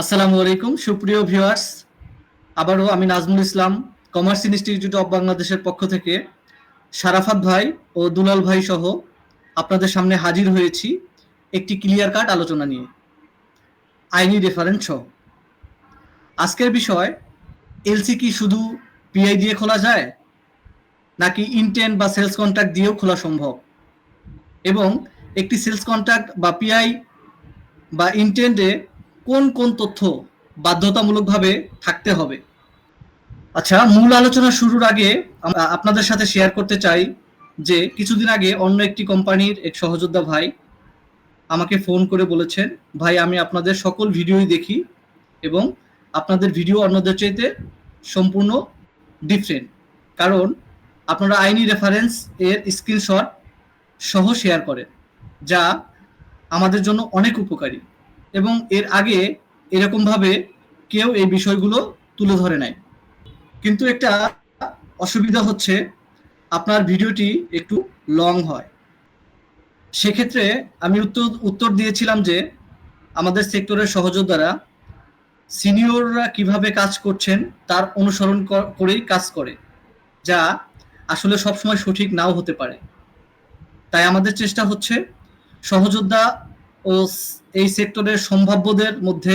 আসসালামু আলাইকুম, সুপ্রিয় ভিউয়ার্স। আবারও আমি Nazmul Islam, commerce institute of বাংলাদেশের পক্ষ থেকে। সারাফাত ভাই ও দুলাল ভাই সহ আপনাদের সামনে হাজির হয়েছি একটি ক্লিয়ার কাট আলোচনা নিয়ে। আইনি রেফারেন্স সহ। আজকের বিষয়, এলসি কি শুধু পিআই দিয়ে খোলা যায়, নাকি ইনটেন বা সেলস কন্ট্রাক্ট দিয়েও খোলা সম্ভব? এবং একটি সেলস কন্ট্রাক্ট বা পিআই বা ইনটেন্ডে কোন কোন তথ্য বাধ্যতামূলকভাবে থাকতে হবে? আচ্ছা মূল আলোচনা শুরুর আগে আপনাদের সাথে শেয়ার করতে চাই যে কিছুদিন আগে অন্য একটি কোম্পানির এক সহযোদ্ধা ভাই আমাকে ফোন করে বলেছেন, ভাই, আমি আপনাদের সকল ভিডিওই দেখি এবং আপনাদের ভিডিও অন্যদের চাইতে সম্পূর্ণ ডিফারেন্ট কারণ আপনারা আইনি রেফারেন্স এর স্ক্রিনশট সহ শেয়ার করেন, যা আমাদের জন্য অনেক উপকারী। এবং এর আগে এরকমভাবে কেউ এই বিষয়গুলো তুলে ধরে নাই। কিন্তু একটা অসুবিধা হচ্ছে, আপনার ভিডিওটি একটু লং হয়। সেক্ষেত্রে আমি উত্তর উত্তর দিয়েছিলাম যে আমাদের সেক্টরের সহযোদ্ধারা সিনিয়ররা কীভাবে কাজ করছেন তার অনুসরণ করেই কাজ করে, যা আসলে সবসময় সঠিক নাও হতে পারে। তাই আমাদের চেষ্টা হচ্ছে সহযোদ্ধা ও এই সেক্টরের সম্ভাব্যদের মধ্যে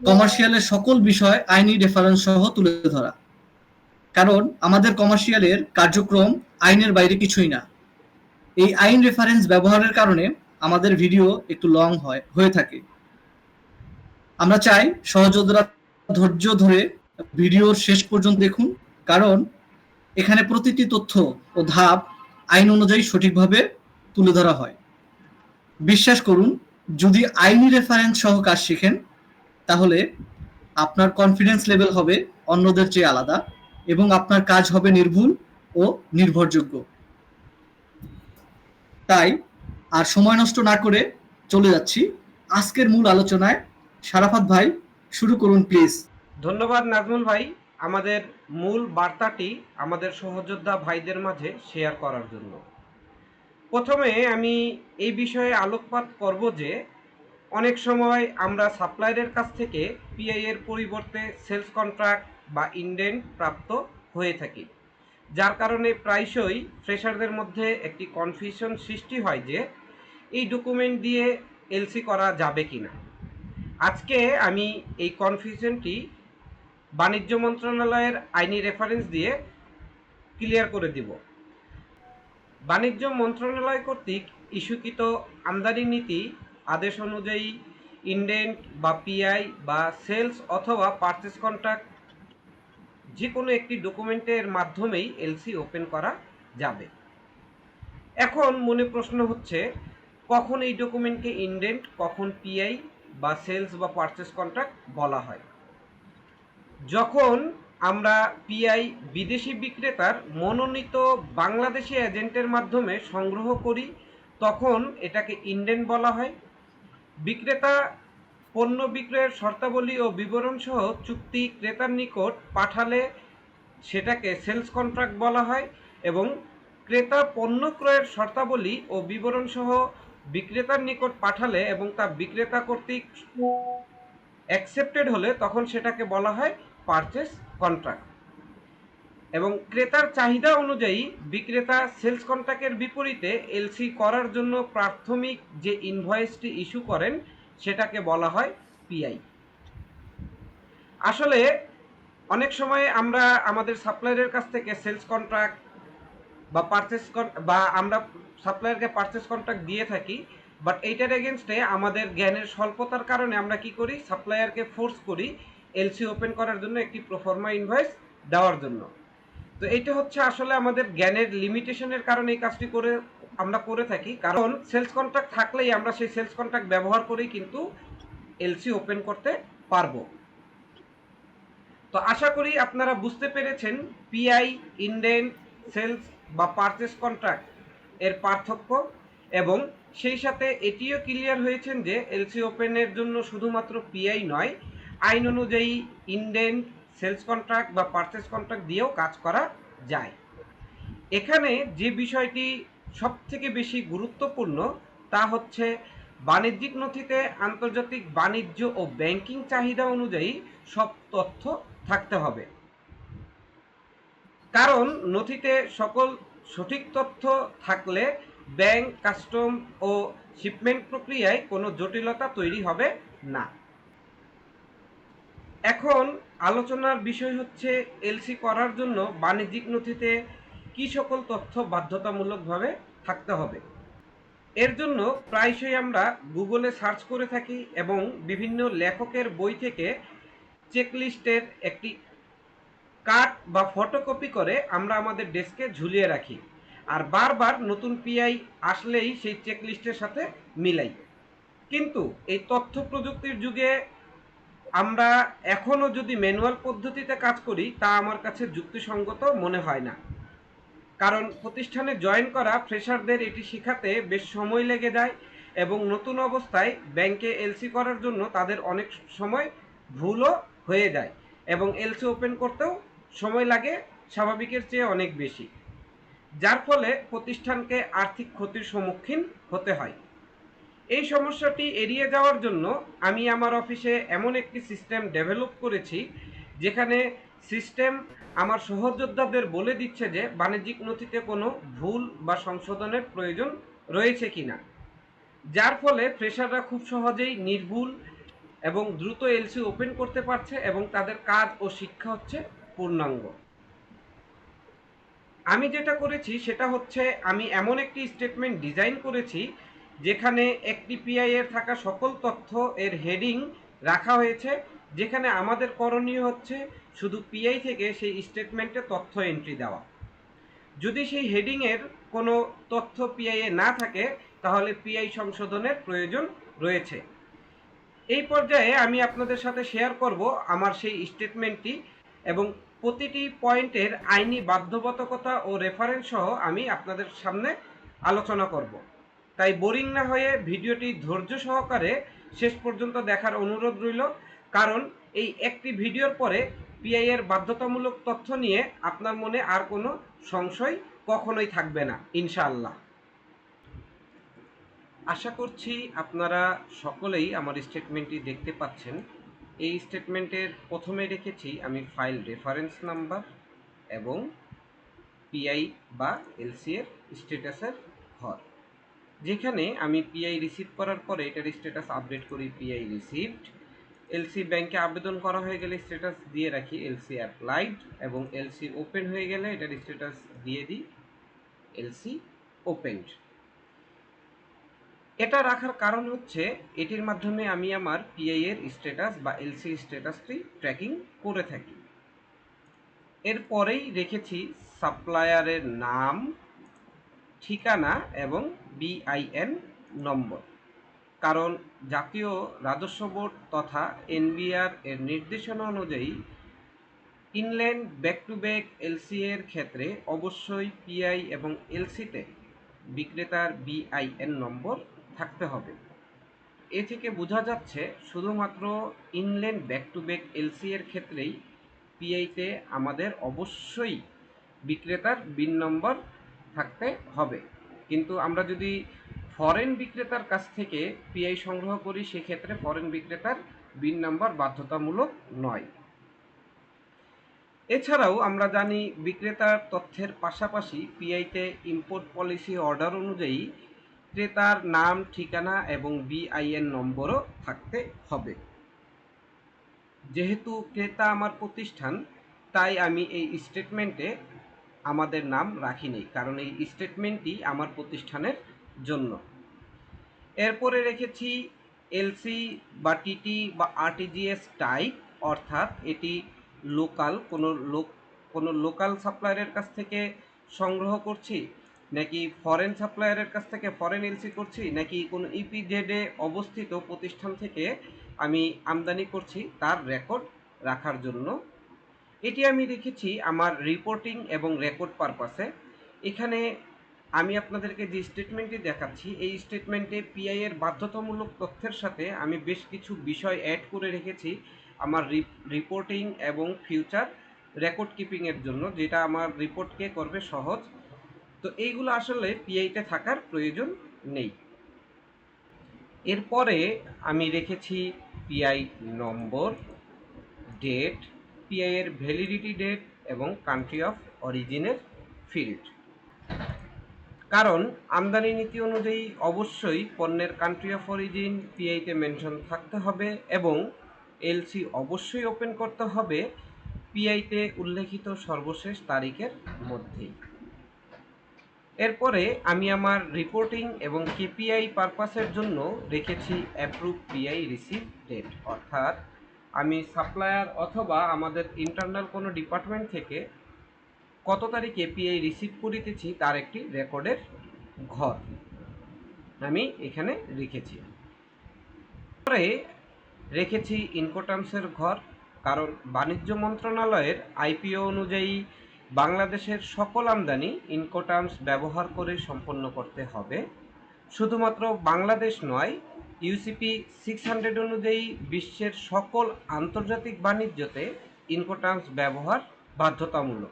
কমার্শিয়ালের সকল বিষয় আইনি রেফারেন্স সহ তুলে ধরা। কারণ আমাদের কমার্শিয়ালের কার্যক্রম আইনের বাইরে কিছুই না। এই আইন রেফারেন্স ব্যবহারের কারণে আমাদের ভিডিও একটু লং হয়, হয়ে থাকে। আমরা চাই সহযোদ্ধারা ধৈর্য ধরে ভিডিওর শেষ পর্যন্ত দেখুন, কারণ এখানে প্রতিটি তথ্য ও ধাপ আইন অনুযায়ী সঠিকভাবে তুলে ধরা হয়। বিশ্বাস করুন যদি আইনি রেফারেন্স সহ কাজ শিখেন, তাহলে আপনার কনফিডেন্স লেভেল হবে অন্যদের চেয়ে আলাদা এবং আপনার কাজ হবে নির্ভুল ও নির্ভরযোগ্য। তাই আর সময় নষ্ট না করে চলে যাচ্ছি। আজকের মূল আলোচনায় সারাফাত ভাই, শুরু করুন প্লিজ ধন্যবাদ নাজমুল ভাই। আমাদের মূল বার্তাটি আমাদের সহযোদ্ধা ভাইদের মাঝে শেয়ার করার জন্য। প্রথমে আমি এই বিষয়ে আলোকপাত করব যে, অনেক সময় আমরা সাপ্লায়ারের কাছ থেকে পিআই এর পরিবর্তে সেলস কন্ট্রাক্ট বা ইন্ডেন্ট প্রাপ্ত হয়ে থাকি। যার কারণে প্রায়শই ফ্রেশারদের মধ্যে একটি কনফিউশন সৃষ্টি হয় যে, এই ডকুমেন্ট দিয়ে এলসি করা যাবে কি না আজকে আমি এই কনফিউশনটি বাণিজ্য মন্ত্রণালয়ের আইনি রেফারেন্স দিয়ে ক্লিয়ার করে দিব। বাণিজ্য মন্ত্রণালয় কর্তৃক ইস্যুকৃত আমদানি নীতি আদেশ অনুযায়ী ইন্ডেন্ট বা পিআই বা সেলস অথবা পারচেস কন্ট্রাক্ট যে কোনো একটি ডকুমেন্টের মাধ্যমেই এলসি ওপেন করা যাবে। এখন মনে প্রশ্ন হচ্ছে, কখন এই ডকুমেন্টকে ইন্ডেন্ট, কখন পিআই বা সেলস বা পারচেস কন্ট্রাক্ট বলা হয়? যখন আমরা পিআই বিদেশি বিক্রেতার মনোনীত বাংলাদেশি এজেন্টের মাধ্যমে সংগ্রহ করি, তখন এটাকে ইন্ডেন বলা হয়। বিক্রেতা পণ্য বিক্রয়ের শর্তাবলী ও বিবরণ সহ চুক্তি ক্রেতার নিকট পাঠালে সেটাকে সেলস কন্ট্রাক্ট বলা হয় এবং ক্রেতা পণ্য ক্রয়ের শর্তাবলী ও বিবরণ সহ বিক্রেতার নিকট পাঠালে এবং তা বিক্রেতা কর্তৃক অ্যাকসেপ্টেড হলে তখন সেটাকে বলা হয় পারচেস কন্ট্রাক্ট এবং ক্রেতার চাহিদা অনুযায়ী বিক্রেতা সেলস কন্ট্রাক্টের বিপরীতে এলসি করার জন্য প্রাথমিক যে ইনভয়েসটি ইস্যু করেন, সেটাকে বলা হয় পিআই আসলে অনেক সময় আমরা আমাদের সাপ্লায়ারের কাছ থেকে সেলস কন্ট্রাক্ট বা পারচেস বা আমরা সাপ্লায়ারকে পারচেস কন্ট্রাক্ট দিয়ে থাকি বাট এইটার এগেনস্টে আমাদের জ্ঞানের স্বল্পতার কারণে আমরা কি করি? সাপ্লায়ারকে ফোর্স করি এলসি ওপেন করার জন্য একটি প্রফর্মা ইনভয়েস দেওয়ার জন্য। তো এইটা হচ্ছে আসলে আমাদের জ্ঞানের লিমিটেশনের কারণে এই কাজটি করে আমরা করে থাকি। কারণ সেলস কন্ট্রাক্ট থাকলেই আমরা সেই সেলস কন্ট্রাক্ট ব্যবহার করেই কিন্তু এলসি ওপেন করতে পারব। তো আশা করি আপনারা বুঝতে পেরেছেন পিআই ইন্ডেন্ট সেলস বা পারচেস কন্ট্রাক্ট এর পার্থক্য এবং সেই সাথে এটিও ক্লিয়ার হয়েছেন যে এলসি ওপেনের জন্য শুধুমাত্র পিআই নয় আইন অনুযায়ী ইন্ডেন্ট সেলস কন্ট্রাক্ট বা পারচেস কন্ট্রাক্ট দিয়েও কাজ করা যায়। এখানে যে বিষয়টি সব থেকে বেশি গুরুত্বপূর্ণ তা হচ্ছে বাণিজ্যিক নথিতে আন্তর্জাতিক বাণিজ্য ও ব্যাংকিং চাহিদা অনুযায়ী সব তথ্য থাকতে হবে। কারণ নথিতে সকল সঠিক তথ্য থাকলে ব্যাংক, কাস্টম ও শিপমেন্ট প্রক্রিয়ায় কোনো জটিলতা তৈরি হবে না। এখন আলোচনার বিষয় হচ্ছে এলসি করার জন্য বাণিজ্যিক নথিতে কি সকল তথ্য বাধ্যতামূলকভাবে থাকতে হবে? এর জন্য প্রায়শই আমরা গুগলে সার্চ করে থাকি এবং বিভিন্ন লেখকের বই থেকে চেকলিস্টের একটি কাট বা ফটোকপি করে আমরা আমাদের ডেস্কে ঝুলিয়ে রাখি। আর বারবার নতুন পিআই আসলেই সেই চেকলিস্টের সাথে মিলাই। কিন্তু এই তথ্য প্রযুক্তির যুগে আমরা এখনও যদি ম্যানুয়াল পদ্ধতিতে কাজ করি, তা আমার কাছে যুক্তিসঙ্গত মনে হয় না। কারণ প্রতিষ্ঠানে জয়েন করা ফ্রেশারদের এটি শেখাতে বেশ সময় লেগে যায় এবং নতুন অবস্থায় ব্যাংকে এলসি করার জন্য তাদের অনেক সময় ভুলও হয়ে যায় এবং এলসি ওপেন করতেও সময় লাগে স্বাভাবিকের চেয়ে অনেক বেশি। যার ফলে প্রতিষ্ঠানকে আর্থিক ক্ষতির সম্মুখীন হতে হয়। এই সমস্যাটি এড়িয়ে যাওয়ার জন্য আমি আমার অফিসে এমন একটি সিস্টেম ডেভেলপ করেছি, যেখানে সিস্টেম আমার সহযোদ্ধাদের বলে দিচ্ছে যে বাণিজ্যিক নথিতে কোনো ভুল বা সংশোধনের প্রয়োজন রয়েছে কিনা। যার ফলে ফ্রেশাররা খুব সহজেই নির্ভুল এবং দ্রুত এলসি ওপেন করতে পারছে এবং তাদের কাজ ও শিক্ষা হচ্ছে পূর্ণাঙ্গ। আমি যেটা করেছি সেটা হচ্ছে আমি এমন একটি স্টেটমেন্ট ডিজাইন করেছি যেখানে একটি পিআই এর থাকা সকল তথ্য এর হেডিং রাখা হয়েছে, যেখানে আমাদের করণীয় হচ্ছে শুধু পিআই থেকে সেই স্টেটমেন্টে তথ্য এন্ট্রি দেওয়া। যদি সেই হেডিংয়ের কোনো তথ্য পিআই এ না থাকে, তাহলে পিআই সংশোধনের প্রয়োজন রয়েছে। এই পর্যায়ে আমি আপনাদের সাথে শেয়ার করব আমার সেই স্টেটমেন্টটি এবং প্রতিটি পয়েন্টের আইনি বাধ্যবাধকতা ও রেফারেন্স সহ আমি আপনাদের সামনে আলোচনা করব। তাই বোরিং না হয়ে ভিডিওটি ধৈর্য সহকারে শেষ পর্যন্ত দেখার অনুরোধ রইল। কারণ এই একটি ভিডিওর পরে পিআই এর বাধ্যতামূলক তথ্য নিয়ে আপনার মনে আর কোনো সংশয় কখনোই থাকবে না, ইনশাআল্লাহ। আশা করছি আপনারা সকলেই আমার স্টেটমেন্টটি দেখতে পাচ্ছেন। এই স্টেটমেন্টের প্রথমে রেখেছি আমি ফাইল রেফারেন্স নাম্বার এবং পিআই বা এলসি এর স্ট্যাটাসের ঘর। যেখানে আমি পিআই রিসিভ করার পরে এটার স্ট্যাটাস আপডেট করি পিআই রিসিভড এলসি ব্যাংকে আবেদন করা হয়ে গেলে স্ট্যাটাস দিয়ে রাখি এলসি অ্যাপ্লাইড এবং এলসি ওপেন হয়ে গেলে এটার স্ট্যাটাস দিয়ে দিই এলসি ওপেনড এটা রাখার কারণ হচ্ছে এটির মাধ্যমে আমি আমার পিআই এর স্ট্যাটাস বা এলসি স্ট্যাটাসটি ট্র্যাকিং করে থাকি। এরপরেই রেখেছি সাপ্লায়ারের নাম, ঠিকানা এবং বিআইএন নম্বর। কারণ জাতীয় রাজস্ব বোর্ড তথা এনবিআর এর নির্দেশনা অনুযায়ী inland back to back LC এর ক্ষেত্রে অবশ্যই পিআই এবং এলসিতে বিক্রেতার বিআইএন নম্বর থাকতে হবে। এ থেকে বোঝা যাচ্ছে, শুধুমাত্র inland back to back LC এর ক্ষেত্রেই পিআইতে আমাদের অবশ্যই বিক্রেতার বিন নম্বর থাকতে হবে। কিন্তু আমরা যদি ফরেন বিক্রেতার কাছ থেকে পিআই সংগ্রহ করি, সেক্ষেত্রে ফরেন বিক্রেতার বিন নাম্বার বাধ্যতামূলক নয়। এছাড়াও আমরা জানি বিক্রেতার তথ্যের পাশাপাশি পিআইতে ইম্পোর্ট পলিসি অর্ডার অনুযায়ী ক্রেতার নাম, ঠিকানা এবং বিআইএন নম্বরও থাকতে হবে। যেহেতু ক্রেতা আমার প্রতিষ্ঠান, তাই আমি এই স্টেটমেন্টে আমাদের নাম রাখিনি কারণ এই স্টেটমেন্টটি আমার প্রতিষ্ঠানের জন্য। এরপরে রেখেছি এলসি বা টিটি বা আরটিজিএস টাইপ অর্থাৎ এটি লোকাল কোনো লোক, কোনো লোকাল সাপ্লায়ারের কাছ থেকে সংগ্রহ করছি, নাকি ফরেন সাপ্লায়ারের কাছ থেকে ফরেন এলসি করছি, নাকি কোনো ইপিজেডে অবস্থিত প্রতিষ্ঠান থেকে আমি আমদানি করছি, তার রেকর্ড রাখার জন্য এটি আমি রেখেছি আমার রিপোর্টিং এবং রেকর্ড পারপাসে এখানে আমি আপনাদেরকে যে স্টেটমেন্টটি দেখাচ্ছি, এই স্টেটমেন্টে পিআই এর বাধ্যতামূলক তথ্যের সাথে আমি বেশ কিছু বিষয় অ্যাড করে রেখেছি আমার রিপোর্টিং এবং ফিউচার রেকর্ড কিপিংয়ের জন্য, যেটা আমার রিপোর্টকে করবে সহজ। তো এইগুলো আসলে পিআইতে থাকার প্রয়োজন নেই। এরপরে আমি রেখেছি পিআই নম্বর ডেট পিআই এর ভ্যালিডিটি ডেট এবং কান্ট্রি অফ অরিজিনের ফিল্ড কারণ আমদানি নীতি অনুযায়ী অবশ্যই পণ্যের কান্ট্রি অফ অরিজিন পিআইতে মেনশন থাকতে হবে এবং এলসি অবশ্যই ওপেন করতে হবে পিআইতে উল্লেখিত সর্বশেষ তারিখের মধ্যেই। এরপরে আমি আমার রিপোর্টিং এবং কেপিআই পারপাসের জন্য রেখেছি অ্যাপ্রুভ পিআই রিসিভ ডেট অর্থাৎ আমি সাপ্লায়ার অথবা আমাদের ইন্টারনাল কোনো ডিপার্টমেন্ট থেকে কত তারিখে পিআই রিসিভ করিতেছি তার একটি রেকর্ডের ঘর আমি এখানে রেখেছি। পরে রেখেছি ইনকোটামসের ঘর, কারণ বাণিজ্য মন্ত্রণালয়ের আইপিও অনুযায়ী বাংলাদেশের সকল আমদানি ইনকোটামস ব্যবহার করে সম্পন্ন করতে হবে। শুধুমাত্র বাংলাদেশ নয় ইউসিপি সিক্স হান্ড্রেড অনুযায়ী বিশ্বের সকল আন্তর্জাতিক বাণিজ্যতে ইনকোটামস ব্যবহার বাধ্যতামূলক।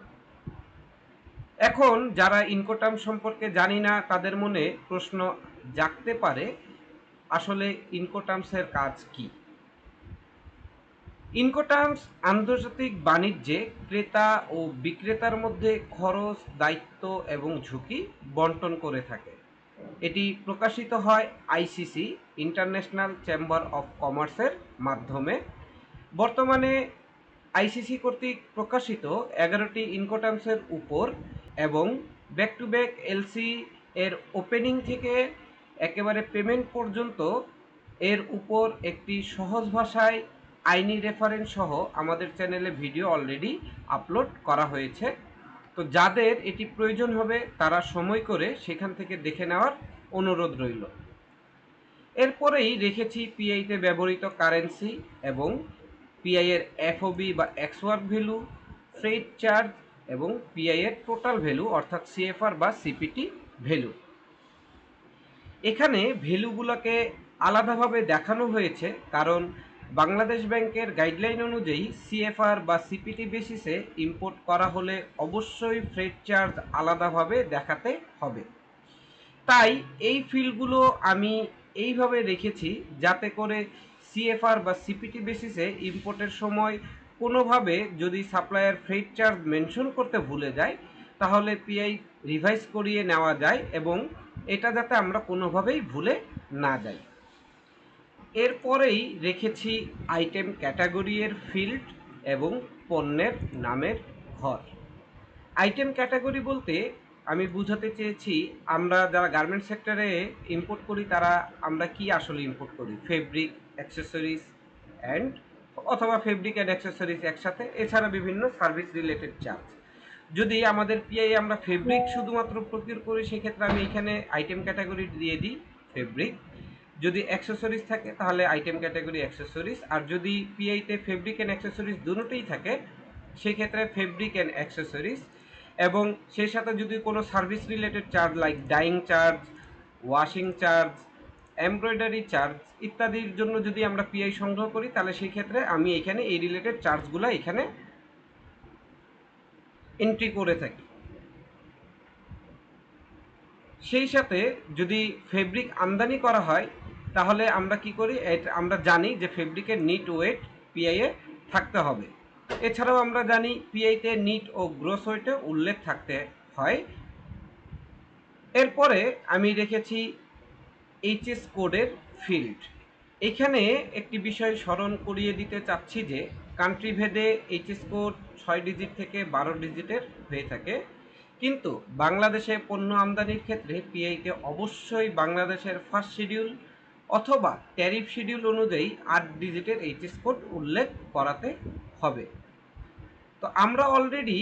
এখন যারা ইনকোটাম সম্পর্কে জানি না, তাদের মনে প্রশ্ন জাগতে পারে, আসলে ইনকোটামসের কাজ কি? ইনকোটার্মস আন্তর্জাতিক বাণিজ্যে ক্রেতা ও বিক্রেতার মধ্যে খরচ, দায়িত্ব এবং ঝুঁকি বন্টন করে থাকে। এটি প্রকাশিত হয় আইসিসি ইন্টারন্যাশনাল চেম্বার অফ কমার্সের মাধ্যমে। বর্তমানে আইসিসি কর্তৃক প্রকাশিত এগারোটি ইনকোটার্মসের উপর এবং ব্যাক টু ব্যাক এলসি এর ওপেনিং থেকে একেবারে পেমেন্ট পর্যন্ত এর উপর একটি সহজ ভাষায় আইনি রেফারেন্স সহ আমাদের চ্যানেলে ভিডিও অলরেডি আপলোড করা হয়েছে। তো যাদের এটি প্রয়োজন হবে, তারা সময় করে সেখান থেকে দেখে নেওয়ার অনুরোধ রইল। এরপরেই রেখেছি পিআইতে ব্যবহৃত কারেন্সি এবং পিআই এর এফওবি বা ex work value freight charge এবং পিআই এর টোটাল ভ্যালু অর্থাৎ সিএফআর বা সিপিটি ভ্যালু। এখানে ভ্যালুগুলোকে আলাদাভাবে দেখানো হয়েছে কারণ বাংলাদেশ ব্যাংকের গাইডলাইন অনুযায়ী সিএফআর বা সিপিটি বেসিসে ইম্পোর্ট করা হলে অবশ্যই ফ্রেড চার্জ আলাদাভাবে দেখাতে হবে। তাই এই ফিল্ডগুলো আমি এইভাবে রেখেছি যাতে করে সিএফআর বা সিপিটি বেসিসে ইম্পোর্টের সময় কোনোভাবে যদি সাপ্লায়ার ফ্রেড চার্জ মেনশন করতে ভুলে যায়, তাহলে পিআই রিভাইজ করিয়ে নেওয়া যায় এবং এটা যাতে আমরা কোনোভাবেই ভুলে না যাই। এরপরেই রেখেছি আইটেম ক্যাটাগরি এর ফিল্ড এবং পণ্যের নামের ঘর। আইটেম ক্যাটাগরি বলতে আমি বুঝাতে চেয়েছি, আমরা যারা গার্মেন্ট সেক্টরে ইম্পোর্ট করি, তারা, আমরা কি আসলে ইম্পোর্ট করি? ফেব্রিক অ্যাক্সেসরিজ অ্যান্ড অথবা ফেব্রিক অ্যান্ড অ্যাক্সেসরিজ একসাথে, এছাড়া বিভিন্ন সার্ভিস রিলেটেড চার্জ যদি আমাদের পিআই আমরা ফেব্রিক শুধুমাত্র প্রকিউর করি, সেক্ষেত্রে আমি এখানে আইটেম ক্যাটাগরি দিয়ে দিই ফেব্রিক যদি অ্যাক্সেসরিজ থাকে, তাহলে আইটেম ক্যাটাগরি অ্যাক্সেসরিজ আর যদি পিআইতে ফেব্রিক অ্যান্ড অ্যাক্সেসরিজ দুটোই থাকে, সেক্ষেত্রে ফেব্রিক অ্যান্ড অ্যাক্সেসরিজ এবং সেই সাথে যদি কোনো service related charge like dyeing charge washing charge embroidery charge ইত্যাদির জন্য যদি আমরা পিআই সংগ্রহ করি, তাহলে সেই ক্ষেত্রে আমি এখানে এই রিলেটেড চার্জগুলো এখানে এন্ট্রি করে থাকি। সেই সাথে যদি ফেব্রিক আমদানি করা হয় তাহলে আমরা কি করি? আমরা জানি যে ফেব্রিকের নিট ওয়েট পিআইয়ে থাকতে হবে। এছাড়াও আমরা জানি পিআইতে নিট ও গ্রোস ওয়েটে উল্লেখ থাকতে হয়। এরপরে আমি রেখেছি এইচএস কোডের ফিল্ড এখানে একটি বিষয় স্মরণ করিয়ে দিতে চাচ্ছি যে কান্ট্রি ভেদে এইচএস কোড ছয় ডিজিট থেকে বারো ডিজিটের হয়ে থাকে। কিন্তু বাংলাদেশে পণ্য আমদানির ক্ষেত্রে পিআইতে অবশ্যই বাংলাদেশের ফার্স্ট শিডিউল অথবা ট্যারিফ শিডিউল অনুযায়ী আট ডিজিটের এইচএস কোড উল্লেখ করাতে হবে। তো আমরা অলরেডি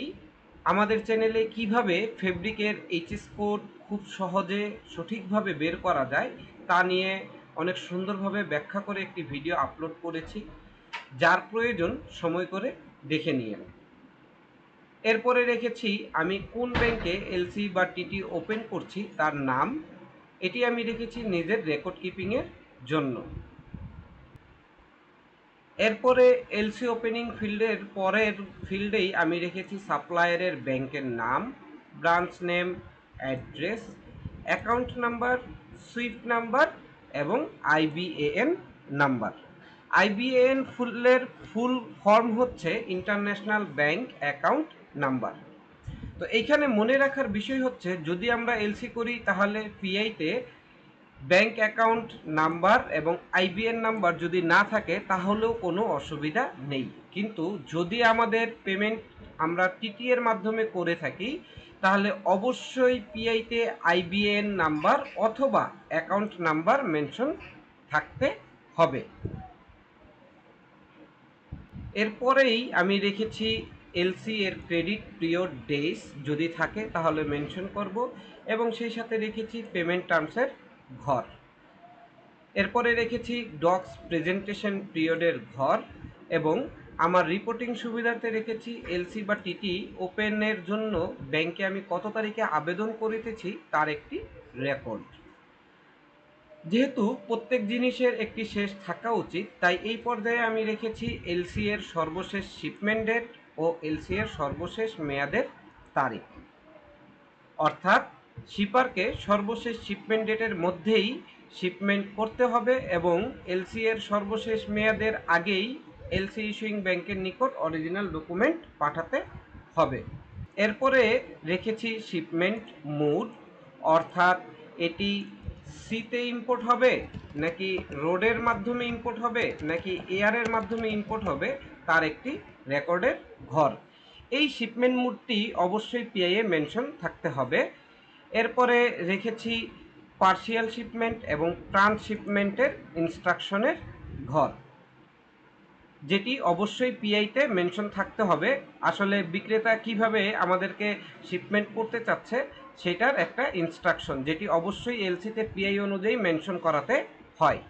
আমাদের চ্যানেলে কীভাবে ফেব্রিকের এইচএস কোড খুব সহজে সঠিকভাবে বের করা যায়, তা নিয়ে অনেক সুন্দরভাবে ব্যাখ্যা করে একটি ভিডিও আপলোড করেছি। যার প্রয়োজন, সময় করে দেখে নিয়ে এরপরে রেখেছি, আমি কোন ব্যাংকে এলসি বা টিটি ওপেন করছি, তার নাম এটি আমি রেখেছি নিজের রেকর্ড কিপিংয়ের জন্য। এরপরে এলসি ওপেনিং ফিল্ডের পরের ফিল্ডেই আমি রেখেছি সাপ্লায়ারের ব্যাংকের নাম branch name address account number swift number এবং আইবিএএন নাম্বার আইবিএএন ফুলের ফুল ফর্ম হচ্ছে ইন্টারন্যাশনাল ব্যাংক অ্যাকাউন্ট নাম্বার তো এইখানে মনে রাখার বিষয় হচ্ছে, যদি আমরা এলসি করি, তাহলে পিআইতে ব্যাংক অ্যাকাউন্ট নাম্বার এবং আইবিএন নাম্বার যদি না থাকে, তাহলেও কোনো অসুবিধা নেই। কিন্তু যদি আমাদের পেমেন্ট আমরা টিটি এর মাধ্যমে করে থাকি, তাহলে অবশ্যই পিআইতে আইবিএন নাম্বার অথবা অ্যাকাউন্ট নাম্বার মেনশন থাকতে হবে। এরপরেই আমি রেখেছি এলসি এর ক্রেডিট পিরিয়ড ডেজ যদি থাকে, তাহলে মেনশন করব এবং সেই সাথে রেখেছি পেমেন্ট টার্মসের ঘর। এরপরে রেখেছি ডক্স প্রেজেন্টেশন পিরিয়ডের ঘর এবং আমার রিপোর্টিং সুবিধার্থে রেখেছি এলসি বা টিটি ওপেনের জন্য ব্যাংকে আমি কত তারিখে আবেদন করিতেছি তার একটি রেকর্ড। যেহেতু প্রত্যেক জিনিসের একটি শেষ থাকা উচিত, তাই এই পর্যায়ে আমি রেখেছি এলসি এর সর্বশেষ শিপমেন্ট ডেট ও এলসি এর সর্বশেষ মেয়াদের তারিখ। অর্থাৎ শিপারকে সর্বশেষ শিপমেন্ট ডেটের মধ্যেই শিপমেন্ট করতে হবে এবং এলসি এর সর্বশেষ মেয়াদের আগেই এলসি ইস্যুইং ব্যাংকের নিকট অরিজিনাল ডকুমেন্ট পাঠাতে হবে। এরপরে রেখেছি শিপমেন্ট মুড অর্থাৎ এটি সিতে ইম্পোর্ট হবে নাকি রোডের মাধ্যমে ইম্পোর্ট হবে নাকি এয়ারের মাধ্যমে ইম্পোর্ট হবে, তার একটি রেকর্ডের ঘর। এই শিপমেন্ট মুডটি অবশ্যই পিআইএ মেনশন থাকতে হবে। এরপরে রেখেছি পার্শিয়াল শিপমেন্ট এবং ট্রান্সশিপমেন্টের ইনস্ট্রাকশনের ঘর। যেটি অবশ্যই পিআইতে মেনশন থাকতে হবে। আসলে বিক্রেতা কীভাবে আমাদেরকে শিপমেন্ট করতে চাচ্ছে সেটার একটা ইনস্ট্রাকশন যেটি অবশ্যই এলসিতে পিআই অনুযায়ী মেনশন করাতে হয়।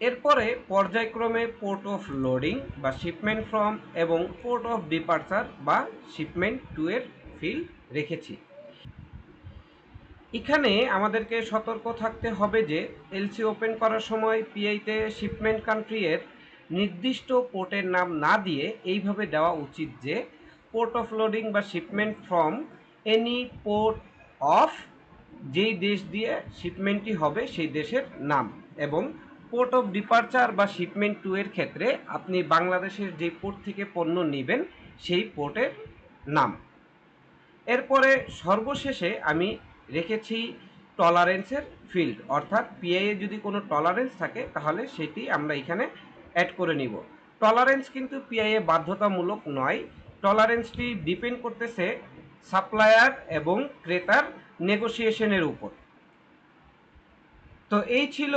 এরপরে পর্যায়ক্রমে পোর্ট অফ লোডিং বা শিপমেন্ট ফ্রম এবং পোর্ট অফ ডিপার্চার বা শিপমেন্ট টু এর ফিল রেখেছি। এখানে আমাদেরকে সতর্ক থাকতে হবে যে, এলসি ওপেন করার সময় পিআইতে শিপমেন্ট কান্ট্রি এর নির্দিষ্ট পোর্টের নাম না দিয়ে এইভাবে দেওয়া উচিত যে পোর্ট অফ লোডিং বা shipment from any port of যেই দেশ দিয়ে শিপমেন্টটি হবে সেই দেশের নাম এবং পোর্ট অফ ডিপার্চার বা শিপমেন্ট টু এর ক্ষেত্রে আপনি বাংলাদেশের যে পোর্ট থেকে পণ্য নেবেন, সেই পোর্টের নাম। এরপরে সর্বশেষে আমি রেখেছি টলারেন্সের ফিল্ড অর্থাৎ পিআইএ যদি কোনো টলারেন্স থাকে, তাহলে সেটি আমরা এখানে অ্যাড করে নিব। টলারেন্স কিন্তু পিআইএ বাধ্যতামূলক নয়। টলারেন্সটি ডিপেন্ড করতেছে সাপ্লায়ার এবং ক্রেতার নেগোসিয়েশনের উপর। তো এই ছিল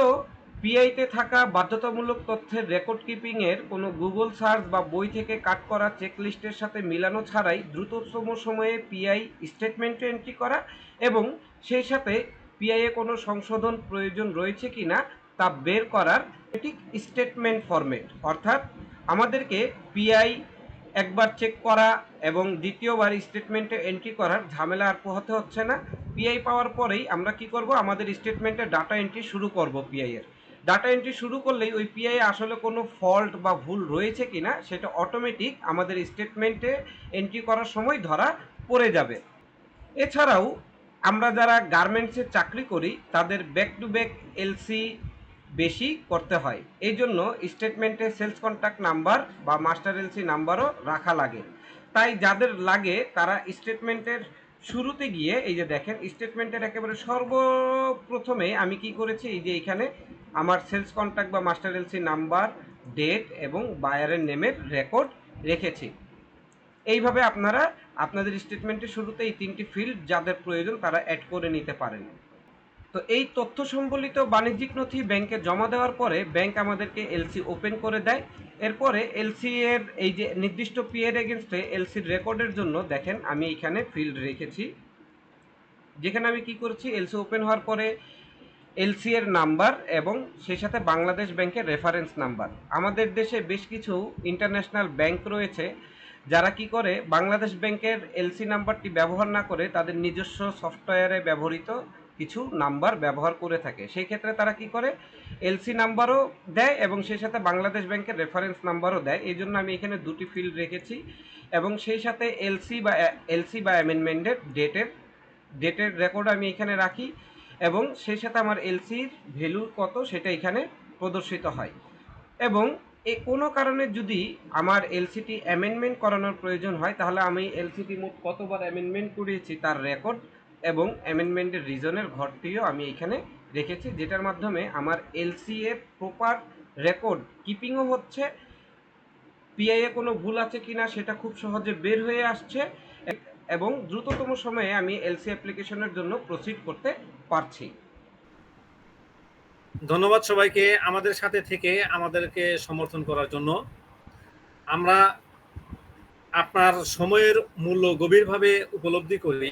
পিআইতে থাকা বাধ্যতামূলক তথ্যের রেকর্ড কিপিংয়ের কোনো গুগল সার্চ বা বই থেকে কাট করা চেকলিস্টের সাথে মিলানো ছাড়াই দ্রুততম সময়ে পিআই স্টেটমেন্টে এন্ট্রি করা এবং সেই সাথে পিআইয়ে কোনো সংশোধন প্রয়োজন রয়েছে কি না তা বের করার এটি স্টেটমেন্ট ফরম্যাট। অর্থাৎ আমাদেরকে পিআই একবার চেক করা এবং দ্বিতীয়বার স্টেটমেন্টে এন্ট্রি করার ঝামেলা আর পোহাতে হচ্ছে না। পিআই পাওয়ার পরেই আমরা কি করব? আমাদের স্টেটমেন্টে ডাটা এন্ট্রি শুরু করব পিআই এর ডাটা এন্ট্রি শুরু করলেই ওই পিআই আসলে কোনো ফল্ট বা ভুল রয়েছে কিনা সেটা অটোমেটিক আমাদের স্টেটমেন্টে এন্ট্রি করার সময় ধরা পড়ে যাবে। এছাড়াও আমরা যারা গার্মেন্টসে চাকরি করি, তাদের ব্যাক টু ব্যাক এলসি বেশি করতে হয়। এই জন্য স্টেটমেন্টে সেলস কন্ট্যাক্ট নাম্বার বা মাস্টার এলসি নাম্বারও রাখা লাগে। তাই যাদের লাগে, তারা স্টেটমেন্টের শুরুতে গিয়ে, এই যে দেখেন স্টেটমেন্টের একেবারে সর্বপ্রথমে আমি কি করেছি, এই যে এখানে আমার সেলস কন্ট্যাক্ট বা মাস্টার এলসি নাম্বার ডেট এবং বায়ারের নেমের রেকর্ড রেখেছি। এইভাবে আপনারা আপনাদের স্টেটমেন্টের শুরুতে এই তিনটি ফিল্ড যাদের প্রয়োজন তারা অ্যাড করে নিতে পারেন। তো এই তথ্য সম্বলিত বাণিজ্যিক নথি ব্যাংকে জমা দেওয়ার পরে ব্যাংক আমাদেরকে এলসি ওপেন করে দেয়। এরপরে এলসি এর এই যে নির্দিষ্ট পিএর এগেনস্টে এলসির রেকর্ডের জন্য দেখেন আমি এখানে ফিল্ড রেখেছি। যেখানে আমি কি করছি এলসি ওপেন হওয়ার পরে এলসি এর নাম্বার এবং সেই সাথে বাংলাদেশ ব্যাংকের রেফারেন্স নাম্বার। আমাদের দেশে বেশ কিছু ইন্টারন্যাশনাল ব্যাংক রয়েছে, যারা কি করে বাংলাদেশ ব্যাংকের এলসি নাম্বারটি ব্যবহার না করে তাদের নিজস্ব সফটওয়্যারে ব্যবহৃত কিছু নাম্বার ব্যবহার করে থাকে। সেই ক্ষেত্রে তারা কি করে এলসি নাম্বারও দেয় এবং সেই সাথে বাংলাদেশ ব্যাংকের রেফারেন্স নাম্বারও দেয়। এই জন্য আমি এখানে দুটি ফিল্ড রেখেছি এবং সেই সাথে এলসি বা এলসি বা অ্যামেন্ডমেন্টের ডেটের ডেটের রেকর্ড আমি এখানে রাখি। এবং সেই সাথে আমার এলসির ভ্যালু কত সেটা এখানে প্রদর্শিত হয়। এবং এ কোনো কারণে যদি আমার এলসিটি অ্যামেন্ডমেন্ট করানোর প্রয়োজন হয়, তাহলে আমি এলসিটি মোট কতবার অ্যামেন্ডমেন্ট করিয়েছি তার রেকর্ড এবং অ্যামেন্ডমেন্টের রিজনের ঘরটিও আমি এখানে রেখেছি, যেটার মাধ্যমে আমার এলসি এর প্রপার রেকর্ড কিপিংও হচ্ছে পিআই এ কোনো ভুল আছে কি না সেটা খুব সহজে বের হয়ে আসছে, এবং দ্রুততম সময়ে আমি এলসি অ্যাপ্লিকেশনের জন্য প্রসিড করতে পারছি। ধন্যবাদ সবাইকে আমাদের সাথে থেকে আমাদেরকে সমর্থন করার জন্য। আমরা আপনার সময়ের মূল্য গভীরভাবে উপলব্ধি করি।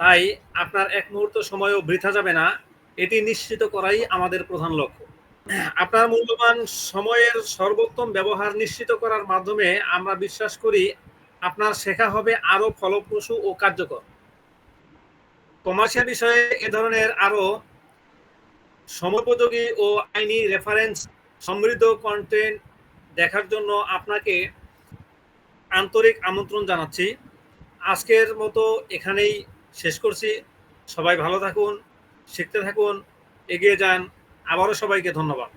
তাই আপনার এক মুহূর্ত সময়ও বৃথা যাবে না। এটি নিশ্চিত করাই আমাদের প্রধান লক্ষ্য। আপনার মূল্যবান সময়ের সর্বোত্তম ব্যবহার নিশ্চিত করার মাধ্যমে আমরা বিশ্বাস করি আপনার শেখা হবে আরও ফলপ্রসূ ও কার্যকর। কমার্শিয়াল বিষয়ে এ ধরনের আরও সময়োপযোগী ও আইনি রেফারেন্স সমৃদ্ধ কন্টেন্ট দেখার জন্য আপনাকে আন্তরিক আমন্ত্রণ জানাচ্ছি। আজকের মতো এখানেই শেষ করছি। সবাই ভালো থাকুন, শিখতে থাকুন, এগিয়ে যান। আবারও সবাইকে ধন্যবাদ।